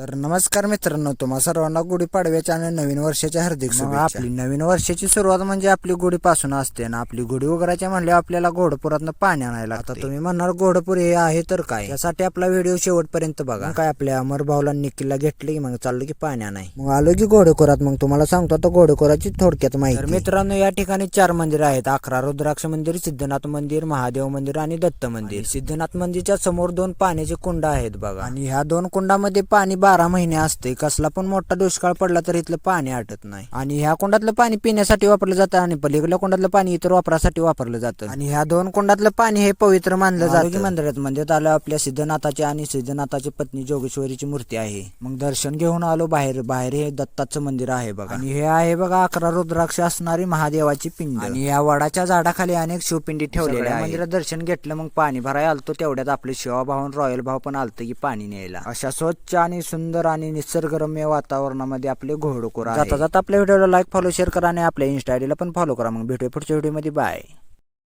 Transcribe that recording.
तर नमस्कार मित्रांनो तुम्हा सर्वांना गुढीपाडव्याच्या आणि नवीन वर्षाच्या हार्दिक शुभेच्छा. आपली नवीन वर्षाची सुरुवात म्हणजे आपली गुढीपासून असते ना आपली गुढी उघडायच्या म्हणले आपल्याला घोडपुरातनं पाणी आणायला आता तुम्ही म्हणणार घोडपूर हे आहे तर काय? त्यासाठी आपला व्हिडिओ शेवटपर्यंत बघा. काय आपल्या अमर भाऊला निकीला घेतली की मग चाललो की पाणी आणाय? मग आलो की घोडेखोरात मग तुम्हाला सांगतो आता घोडेखोराची थोडक्यात माहिती. तर मित्रांनो या ठिकाणी चार मंदिर आहेत. अकरा रुद्राक्ष मंदिर सिद्धनाथ मंदिर महादेव मंदिर आणि दत्त मंदिर. सिद्धनाथ मंदिरच्या समोर दोन पाण्याचे कुंड आहेत बघा. आणि ह्या दोन कुंडामध्ये पाणी बारा महिने असते कसला पण मोठा दुष्काळ पडला तर इथलं पाणी आटत नाही. आणि ह्या कुंडातलं पाणी पिण्यासाठी वापरलं जातं आणि पलीकडल्या कुंडातलं पाणी इतर वापरासाठी वापरलं जातं. आणि ह्या दोन कुंडातलं पाणी हे पवित्र मानलं जातं. मंदिरात मंदिरात आलं आपल्या सिद्धनाथाची आणि सिद्धनाथाची पत्नी जोगेश्वरीची मूर्ती आहे. मग दर्शन घेऊन आलो बाहेर. बाहेर हे दत्ताचं मंदिर आहे बघा. आणि हे आहे बघा अकरा रुद्राक्ष असणारी महादेवाची पिंड. आणि या वडाच्या झाडाखाली अनेक शिवपिंडी ठेवलेल्या. मंदिरात दर्शन घेतलं मग पाणी भरायला आलतो तेवढ्यात आपले शिवाभाव आणि रॉयल भाव पण आलतं की पाणी न्यायला. अशा स्वच्छ आणि सुंदर आणि निसर्गरम्य वातावरणामध्ये आपले घोडकोर जाता जाता आपल्या व्हिडिओला लाईक फॉलो शेअर करा आणि आपल्या इन्स्टा आयडीला पण फॉलो करा. मग भेटूया पुढच्या व्हिडिओमध्ये. बाय